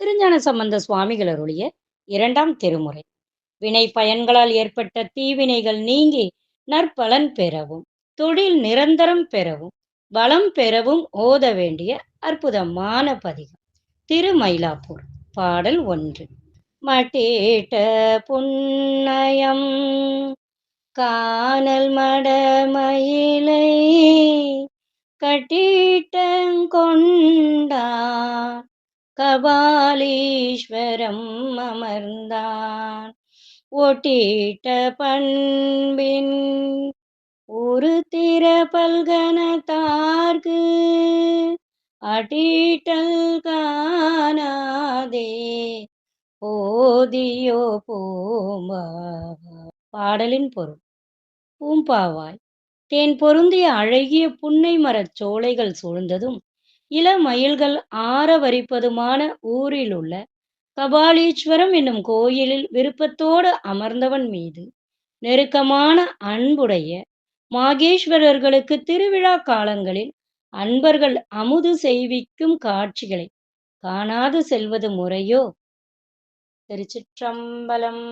திருஞான சம்பந்த சுவாமிகள் அருளிய இரண்டாம் திருமுறை. வினை பயன்களால் ஏற்பட்ட தீவினைகள் நீங்கி நற்பலன் பெறவும் தொழில் நிரந்தரம் பெறவும் வளம் பெறவும் ஓத வேண்டிய அற்புதமான பதிகம். திருமயிலாப்பூர் பாடல் ஒன்று. மட்டேட்ட புன்னயம் காணல் மடமயிலை கட்டிட்டங்கொண்டான் கபாலீஸ்வரம் அமர்ந்தான். ஒட்டிட்ட பண்பின் ஒரு திற பல்கனத்தார்க்கு அட்டிட்டல் காணாதே. போதியோ பூம்பா பாடலின் பொருள். பூம்பாவாய். தேன் பொருந்திய அழகிய புன்னை மரச் சோலைகள் சூழ்ந்ததும் இளமயில்கள் ஆரவரிப்பதுமான ஊரில் உள்ள கபாலீஸ்வரம் என்னும் கோயிலில் விருப்பத்தோடு அமர்ந்தவன் மீது நெருக்கமான அன்புடைய மாகேஸ்வரர்களுக்கு திருவிழா காலங்களில் அன்பர்கள் அமுது செய்விக்கும் காட்சிகளை காணாது செல்வது முறையோ? திருச்சிற்றம்பலம்